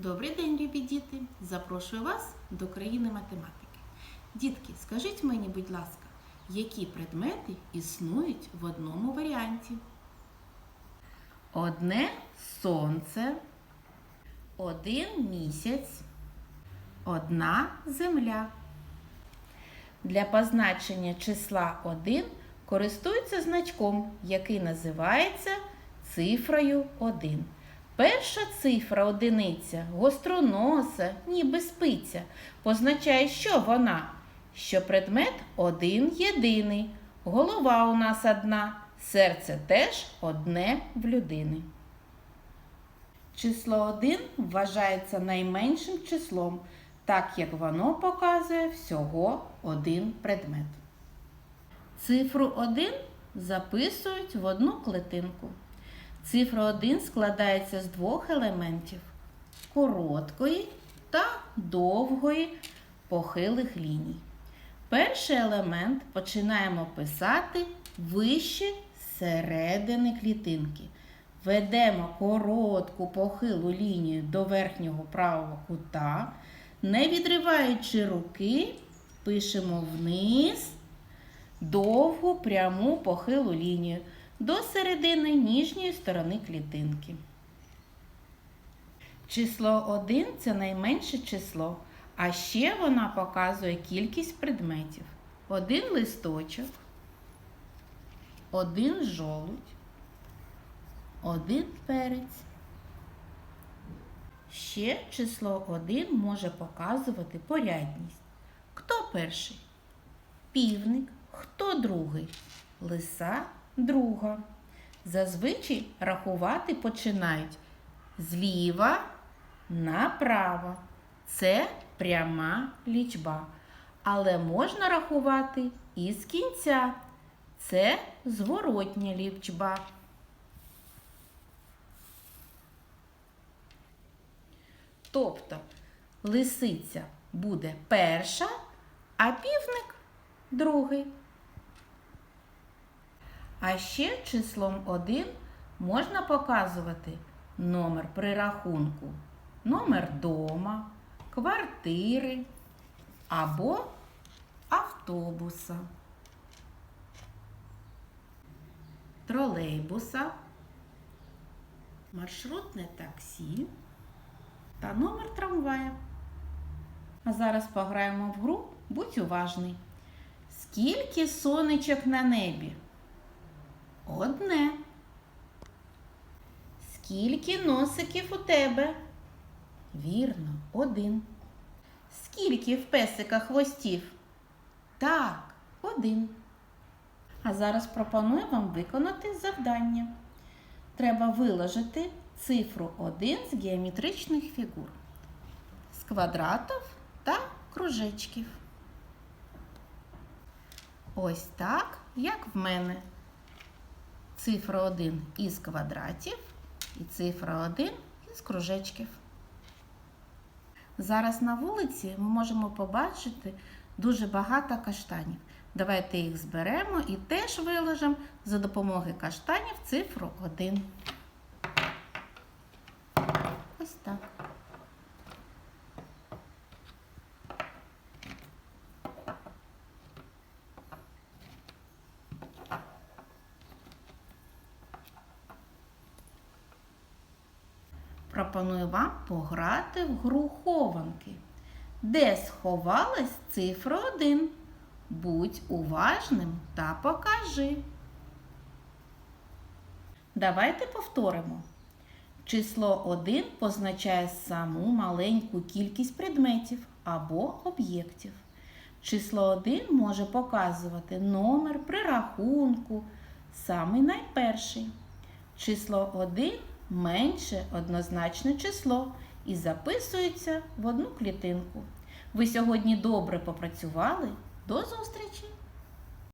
Добрий день, любі діти! Запрошую вас до країни математики. Дітки, скажіть мені, будь ласка, які предмети існують в одному варіанті? Одне сонце, один місяць, одна земля. Для позначення числа 1 користуються значком, який називається цифрою 1. Перша цифра одиниця, гостроноса, ніби спиця, позначає, що вона? Що предмет один єдиний, голова у нас одна, серце теж одне в людини. Число 1 вважається найменшим числом, так як воно показує всього один предмет. Цифру 1 записують в одну клетинку. Цифра 1 складається з двох елементів короткої та довгої похилих ліній. Перший елемент починаємо писати вище середини клітинки. Ведемо коротку похилу лінію до верхнього правого кута, не відриваючи руки, пишемо вниз довгу пряму похилу лінію до середини ніжньої сторони клітинки. Число 1 це найменше число, а ще вона показує кількість предметів. Один листочок, один жолудь, один перець. Ще число 1 може показувати порядність. Хто перший? Півник. Хто другий? Лиса друга. Зазвичай рахувати починають зліва направо. Це пряма лічба. Але можна рахувати і з кінця. Це зворотня лічба. Тобто лисиця буде перша, а півник другий. А ще числом 1 можна показувати номер прирахунку, номер дома, квартири або автобуса, тролейбуса, маршрутне таксі та номер трамвая. А зараз пограємо в гру Будь уважний. Скільки сонечок на небі? Одне. Скільки носиків у тебе? Вірно, один. Скільки в песика хвостів? Так, один. А зараз пропоную вам виконати завдання. Треба виложити цифру 1 з геометричних фігур, з квадратів та кружечків. Ось так, як в мене. Цифра 1 із квадратів і цифра 1 із кружечків. Зараз на вулиці ми можемо побачити дуже багато каштанів. Давайте їх зберемо і теж виложимо за допомогою каштанів цифру 1. Ось так. Пропоную вам пограти в гру хованки, де сховалась цифра 1. Будь уважним та покажи. Давайте повторимо. Число 1 позначає саму маленьку кількість предметів або об'єктів. Число 1 може показувати номер при рахунку, самий найперший. Число 1 менше однозначне число і записується в одну клітинку. Ви сьогодні добре попрацювали. До зустрічі!